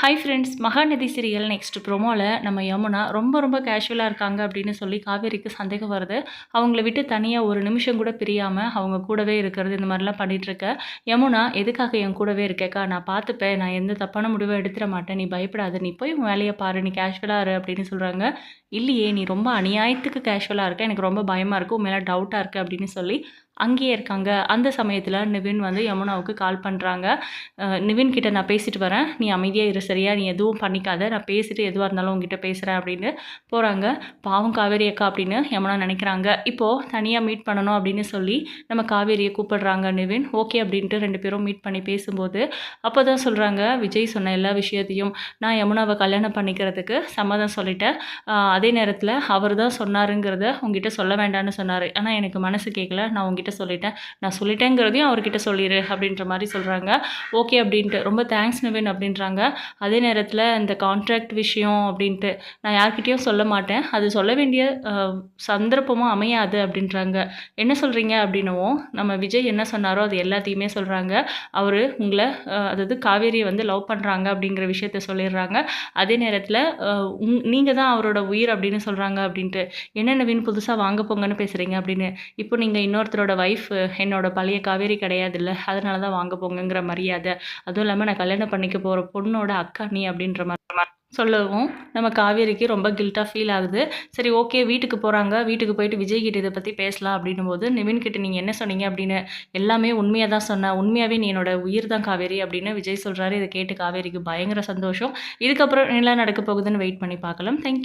Hi friends Mahanadhi serial next ப்ரோமோவில் நம்ம யமுனா ரொம்ப ரொம்ப கேஷுவலாக இருக்காங்க அப்படின்னு சொல்லி காவேரிக்கு சந்தேகம் வருது. அவங்கள விட்டு தனியாக ஒரு நிமிஷம் கூட பிரியாமல் அவங்க கூடவே இருக்கிறது இந்த மாதிரிலாம் பண்ணிகிட்ருக்க யமுனா எதுக்காக என் கூடவே இருக்கேக்கா? நான் பார்த்துப்பேன். நான் எந்த தப்பான முடிவை எடுத்துட மாட்டேன். நீ பயப்படாத. நீ போய் உன் வேலையை பாரு. நீ கேஷுவலாக இரு அப்படின்னு சொல்கிறாங்க இல்லையே நீ ரொம்ப அநியாயத்துக்கு கேஷுவலாக இருக்க. எனக்கு ரொம்ப பயமாக இருக்குது உன் மேலே டவுட்டாக இருக்குது அப்படின்னு சொல்லி அங்கேயே இருக்காங்க. அந்த சமயத்தில் நிவின் வந்து யமுனாவுக்கு கால் பண்ணுறாங்க நிவின் கிட்ட நான் பேசிட்டு வரேன். நீ அமைதியாக இரு சரியா? நீ எதுவும் பண்ணிக்காத. நான் பேசிட்டு எதுவாக இருந்தாலும் உங்ககிட்ட பேசுகிறேன் அப்படின்னு போகிறாங்க பாவம் காவேரி அக்கா அப்படின்னு யமுனா நினைக்கிறாங்க. இப்போது தனியாக மீட் பண்ணணும் அப்படின்னு சொல்லி நம்ம காவேரியை கூப்பிடுறாங்க நிவின். ஓகே அப்படின்ட்டு ரெண்டு பேரும் மீட் பண்ணி பேசும்போது அப்போ தான் சொல்கிறாங்க விஜய் சொன்ன எல்லா விஷயத்தையும் நான் யமுனாவை கல்யாணம் பண்ணிக்கிறதுக்கு சம்மதம் சொல்லிட்டேன். அதே நேரத்தில் அவர் தான் சொன்னாருங்கிறத உங்ககிட்ட சொல்ல வேண்டாம்னு சொன்னார். ஆனால் எனக்கு மனசு கேட்கல நான் உங்ககிட்ட சொல்லிட்டேன். நான் சொல்லிட்டேங்கிறதையும் அவர்கிட்ட சொல்லிடு அப்படின்ற மாதிரி சொல்கிறாங்க ஓகே அப்படின்ட்டு. ரொம்ப தேங்க்ஸ் நவீன் அப்படின்றாங்க. அதே நேரத்தில் இந்த கான்ட்ராக்ட் விஷயம் அப்படின்ட்டு. நான் யார்கிட்டேயும் சொல்ல மாட்டேன். அது சொல்ல வேண்டிய சந்தர்ப்பமும் அமையாது அப்படின்றாங்க. என்ன சொல்கிறீங்க அப்படின்னவும் நம்ம விஜய் என்ன சொன்னாரோ அது எல்லாத்தையுமே சொல்கிறாங்க அவர் உங்களை அதாவது காவேரியை வந்து லவ் பண்ணுறாங்க அப்படிங்கிற விஷயத்த சொல்லிடுறாங்க. அதே நேரத்தில் நீங்கள் தான் அவரோட உயிர் அப்படின்னு சொல்கிறாங்க அப்படின்ட்டு. என்ன நவீன் புதுசாக வாங்க போங்கன்னு பேசுகிறீங்க அப்படின்னு. இப்போ நீங்கள் இன்னொருத்தரோட ஒய்ஃப் என்னோடய பழைய காவேரி கிடையாதுல்ல அதனால தான் வாங்க போங்கங்கிற மரியாதை. அதுவும் இல்லாமல் நான் கல்யாணம் பண்ணிக்க போகிற பொண்ணோட அக்கா நீ அப்படின்ற மாதிரி சொல்லவும் நம்ம காவேரிக்கு ரொம்ப கில்ட்டாக ஃபீல் ஆகுது. சரி ஓகே வீட்டுக்கு போகிறாங்க வீட்டுக்கு போயிட்டு விஜய் கிட்ட இதை பற்றி பேசலாம் அப்படின்னும் போது நிவின் கிட்ட நீங்கள் என்ன சொன்னீங்க அப்படின்னு எல்லாமே உண்மையாக தான் சொன்னேன் உண்மையாகவே நீ என்னோட உயிர் தான் காவேரி அப்படின்னு விஜய் சொல்கிறாரு இதை கேட்டு காவேரிக்கு பயங்கர சந்தோஷம். இதுக்கப்புறம் என்ன நடக்க போகுதுன்னு வெயிட் பண்ணி பார்க்கலாம். தேங்க்யூ